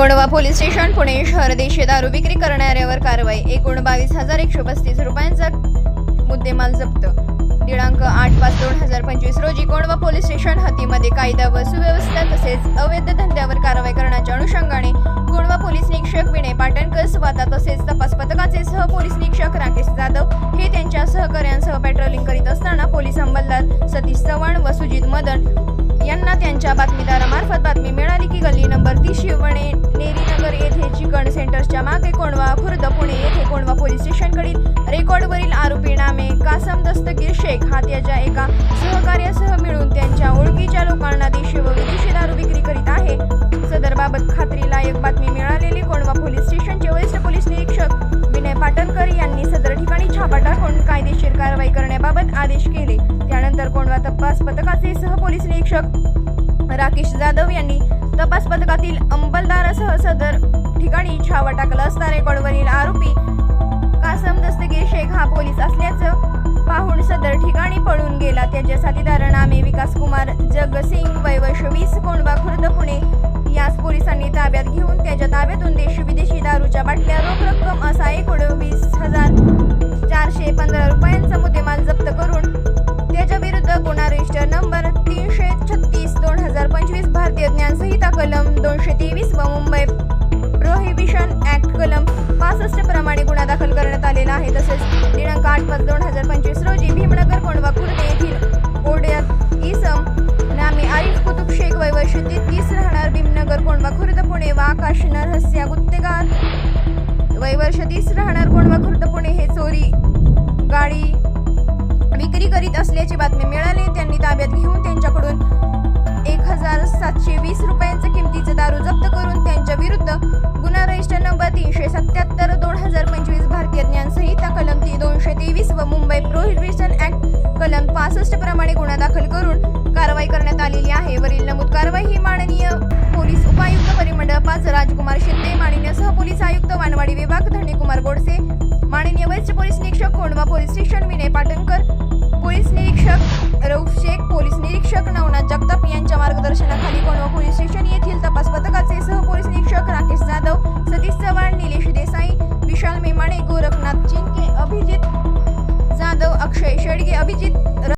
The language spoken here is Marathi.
कोंडवा पोलीस स्टेशन पुणे शहर देशी दारू विक्री करणाऱ्यावर कारवाई. एकूण बावीस हजार एकशे पस्तीस रुपयांचा मुद्देमाल जप्त. दिनांक आठ पाच दोन हजार पंचवीस रोजी कोंडवा पोलीस स्टेशन हद्दीमध्ये कायदा व सुव्यवस्था तसेच अवैध धंद्यावर कारवाई करण्याच्या अनुषंगाने कोंडवा पोलीस निरीक्षक विनय पाटणकर स्वतः तसेच तपास पथकाचे सह पोलीस निरीक्षक राकेश जाधव हे त्यांच्या सहकाऱ्यांसह पेट्रोलिंग करीत असताना पोलीस अंमलदार सतीश चव्हाण व सुजित मदन यांना त्यांच्या बातमीदारा पोलीस स्टेशनकडील रेकॉर्डवरील आरोपी नामे कासम दस्तगीर शेख हा त्याच्या एका सहकार्यासह मिळून त्यांच्या ओळखीच्या लोकांना देशी व विदेशी दारू विक्री करीत आहे. सदरबाबत खात्रीलायक बातमी मिळालेली कोंडवा पोलीस स्टेशनचे वरिष्ठ पोलीस निरीक्षक विनय पाटणकर यांनी सदर ठिकाणी छापा टाकून कायदेशीर कारवाई करण्याबाबत आदेश केले. त्यानंतर कोंडवा तपास पथकाचे सहपोलीस निरीक्षक राकेश जाधव यांनी तपास पथकातील अंमलदारासह सदर ठिकाणी छावा टाकला असता रेकॉर्डवरील आरोपी पळून गेला साथीदार नामे विकास कुमार जगसिंग वय वीस कोंडवा खुर्द पुणे यास पोलिसांनी ताब्यात घेऊन त्याच्या ताब्यातून देशी विदेशी दारूच्या बाटल्या रोख रक्कम असा एकूण वीस हजार चारशे पंधरा रुपयांचा मुद्देमाल जप्त करून त्याच्या विरुद्ध गुन्हा रजिस्टर नंबर तीनशे छत्तीस दोन हजार पंचवीस भारतीय ज्ञान संहिता कलम दाखल आहे तसेच दिनांक आठ पाच दोन हजार पंचवीस रोजी भीमनगर कोंडवा खुर्द येथील ओढ्यात इसम नामे आरिफ कुतुब शेख वय वर्ष तीस राहणार भीमनगर कोंडवा खुर्द पुणे व आकाश नरहस्या गुत्तेगार वय वर्ष तीस राहणार कोंडवा खुर्द पुणे हे चोरी गाडी विक्री करीत असल्याची बातमी मिळाली. गुन्हा दाखल करून कारवाई करण्यात आलेली आहे. वरील नमूद कारवाई ही माननीय पोलीस उपायुक्त परिमंडळ पाच राजकुमार शिंदे माननीय सहपोलीस आयुक्त वानवाडी विभाग धरणीकुमार गोडसे माननीय वरिष्ठ पोलीस निरीक्षक Kondhwa police station Vinay Patankar police निरीक्षक रऊफ शेख पोलीस निरीक्षक नवनाथ जगताप यांच्या मार्गदर्शनाखाली कोंडवा पोलीस स्टेशन येथील तपास पथकाचे